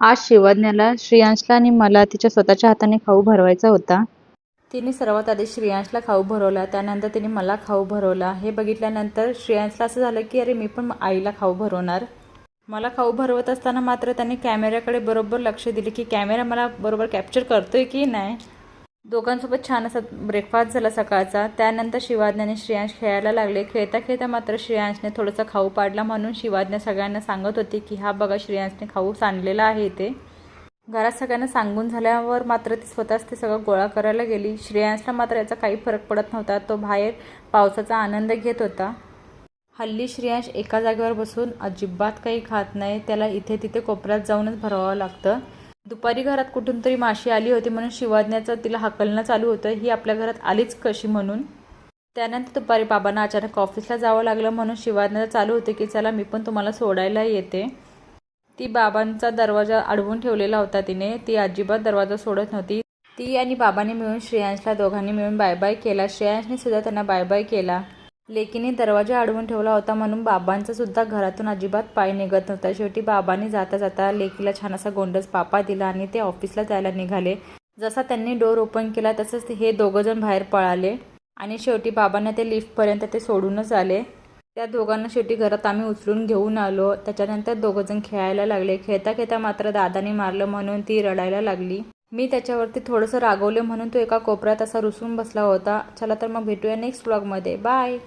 आज शिवज्ञाला श्रेयांशला आणि मला तिच्या स्वतःच्या हाताने खाऊ भरवायचा होता. तिने सर्वात आधी श्रेयांशला खाऊ भरवला त्यानंतर तिने मला खाऊ भरवला. हे बघितल्यानंतर श्रेयांशला असं झालं की अरे मी पण आईला खाऊ भरवणार. मला खाऊ भरवत असताना मात्र त्याने कॅमेऱ्याकडे बरोबर लक्ष दिले की कॅमेरा मला बरोबर कॅप्चर करतोय की नाही? दोघांसोबत छान असा ब्रेकफास्ट झाला सकाळचा. त्यानंतर शिवाज्ञ आणि श्रेयांश खेळायला लागले. खेळता खेळता मात्र श्रेयांशने थोडंसं खाऊ पाडला म्हणून शिवाज्ञ सगळ्यांना सांगत होती की हा बघा श्रेयांशने खाऊ सांडलेला आहे इथे. घरात सगळ्यांना सांगून झाल्यावर मात्र ती स्वतःच ते सगळं गोळा करायला गेली. श्रेयांशला मात्र याचा काही फरक पडत नव्हता. तो बाहेर पावसाचा आनंद घेत होता. हल्ली श्रेयांश एका जागेवर बसून अजिबात काही खात नाही. त्याला इथे तिथे कोपऱ्यात जाऊनच भरवावं लागतं. दुपारी घरात कुठून तरी माशी आली होती म्हणून शिवाज्ञाचं तिला हकलणं चालू होतं. ही आपल्या घरात आलीच कशी म्हणून? त्यानंतर दुपारी बाबांना अचानक ऑफिसला जावं लागलं म्हणून शिवाजण्याचं चालू होतं की चला मी पण तुम्हाला सोडायला येते. ती बाबांचा दरवाजा अडवून ठेवलेला होता तिने. ती अजिबात दरवाजा सोडत नव्हती. ती आणि बाबांनी मिळून श्रेयांशला दोघांनी मिळून बाय बाय केला. श्रेयांशने सुद्धा त्यांना बाय बाय केला. लेकीने दरवाजा अडवून ठेवला होता म्हणून बाबांचा सुद्धा घरातून अजिबात पाय निघत नव्हता. शेवटी बाबांनी जाता जाता लेकीला छान असा गोंडस पापा दिला आणि ते ऑफिसला जायला निघाले. जसा त्यांनी डोर ओपन केला तसंच हे दोघं जण बाहेर पळाले आणि शेवटी बाबांना ते लिफ्टपर्यंत ते सोडूनच आले. त्या दोघांना शेवटी घरात आम्ही उचलून घेऊन आलो. त्याच्यानंतर दोघंजण खेळायला लागले. खेळता खेळता मात्र दादाने मारलं म्हणून ती रडायला लागली. मी त्याच्यावरती थोडंसं रागवले म्हणून तो एका कोपऱ्यात असा रुसून बसला होता. चला तर मग भेटूया नेक्स्ट ब्लॉगमध्ये. बाय.